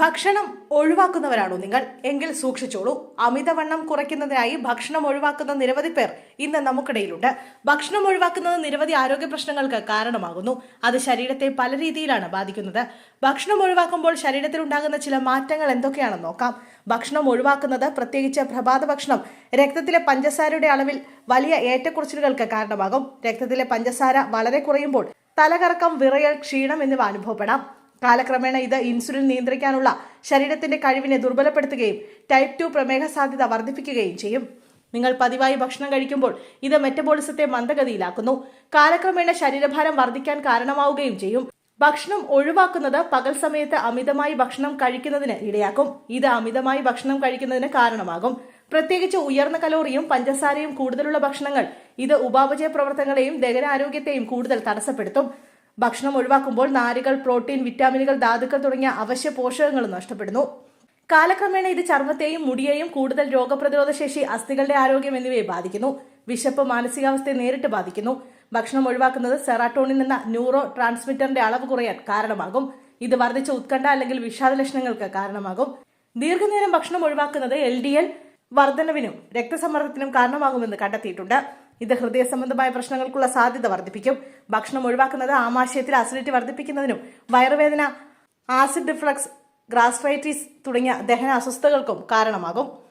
ഭക്ഷണം ഒഴിവാക്കുന്നവരാണോ നിങ്ങൾ? എങ്കിൽ സൂക്ഷിച്ചോളൂ. അമിതവണ്ണം കുറയ്ക്കുന്നതിനായി ഭക്ഷണം ഒഴിവാക്കുന്ന നിരവധി പേർ ഇന്ന് നമുക്കിടയിലുണ്ട്. ഭക്ഷണം ഒഴിവാക്കുന്നത് നിരവധി ആരോഗ്യ പ്രശ്നങ്ങൾക്ക് കാരണമാകുന്നു. അത് ശരീരത്തെ പല രീതിയിലാണ് ബാധിക്കുന്നത്. ഭക്ഷണം ഒഴിവാക്കുമ്പോൾ ശരീരത്തിൽ ഉണ്ടാകുന്ന ചില മാറ്റങ്ങൾ എന്തൊക്കെയാണെന്ന് നോക്കാം. ഭക്ഷണം ഒഴിവാക്കുന്നത് പ്രത്യേകിച്ച് പ്രഭാത ഭക്ഷണം രക്തത്തിലെ പഞ്ചസാരയുടെ അളവിൽ വലിയ ഏറ്റക്കുറച്ചിലുകൾക്ക് കാരണമാകും. രക്തത്തിലെ പഞ്ചസാര വളരെ കുറയുമ്പോൾ തലകറക്കം വിറയൽ ക്ഷീണം എന്നിവ അനുഭവപ്പെടാം. കാലക്രമേണ ഇത് ഇൻസുലിൻ നിയന്ത്രിക്കാനുള്ള ശരീരത്തിന്റെ കഴിവിനെ ദുർബലപ്പെടുത്തുകയും ടൈപ്പ് ടു പ്രമേഹ സാധ്യത വർദ്ധിപ്പിക്കുകയും ചെയ്യും. നിങ്ങൾ പതിവായി ഭക്ഷണം കഴിക്കുമ്പോൾ ഇത് മെറ്റബോളിസത്തെ മന്ദഗതിയിലാക്കുന്നു. കാലക്രമേണ ശരീരഭാരം വർദ്ധിക്കാൻ കാരണമാവുകയും ചെയ്യും. ഭക്ഷണം ഒഴിവാക്കുന്നത് പകൽ സമയത്ത് അമിതമായി ഭക്ഷണം കഴിക്കുന്നതിന് ഇടയാക്കും. ഇത് അമിതമായി ഭക്ഷണം കഴിക്കുന്നതിന് കാരണമാകും. പ്രത്യേകിച്ച് ഉയർന്ന കലോറിയും പഞ്ചസാരയും കൂടുതലുള്ള ഭക്ഷണങ്ങൾ ഇത് ഉപാപചയ പ്രവർത്തനങ്ങളെയും ദഹനാരോഗ്യത്തെയും കൂടുതൽ തടസ്സപ്പെടുത്തും. ഭക്ഷണം ഒഴിവാക്കുമ്പോൾ നാരുകൾ പ്രോട്ടീൻ വിറ്റാമിനുകൾ ധാതുക്കൾ തുടങ്ങിയ അവശ്യ പോഷകങ്ങൾ നഷ്ടപ്പെടുന്നു. കാലക്രമേണ ഇത് ചർമ്മത്തെയും മുടിയെയും കൂടുതൽ രോഗപ്രതിരോധ ശേഷി അസ്ഥികളുടെ ആരോഗ്യം എന്നിവയെ ബാധിക്കുന്നു. വിശപ്പ് മാനസികാവസ്ഥയെ നേരിട്ട് ബാധിക്കുന്നു. ഭക്ഷണം ഒഴിവാക്കുന്നത് സെറാട്ടോണിൻ എന്ന ന്യൂറോ ട്രാൻസ്മിറ്ററിന്റെ അളവ് കുറയാൻ കാരണമാകും. ഇത് വർദ്ധിച്ച ഉത്കണ്ഠ അല്ലെങ്കിൽ വിഷാദ ലക്ഷണങ്ങൾക്ക് കാരണമാകും. ദീർഘനേരം ഭക്ഷണം ഒഴിവാക്കുന്നത് എൽ ഡി എൽ വർധനവിനും രക്തസമ്മർദ്ദത്തിനും കാരണമാകുമെന്ന് കണ്ടെത്തിയിട്ടുണ്ട്. ഇത് ഹൃദയ സംബന്ധമായ പ്രശ്നങ്ങൾക്കുള്ള സാധ്യത വർദ്ധിപ്പിക്കും. ഭക്ഷണം ഒഴിവാക്കുന്നത് ആമാശയത്തിൽ അസിഡിറ്റി വർദ്ധിപ്പിക്കുന്നതിനും വയറുവേദന ആസിഡ് റിഫ്ലക്സ് ഗ്രാസ്ട്രൈറ്റിസ് തുടങ്ങിയ ദഹന അസ്വസ്ഥതകൾക്കും കാരണമാകും.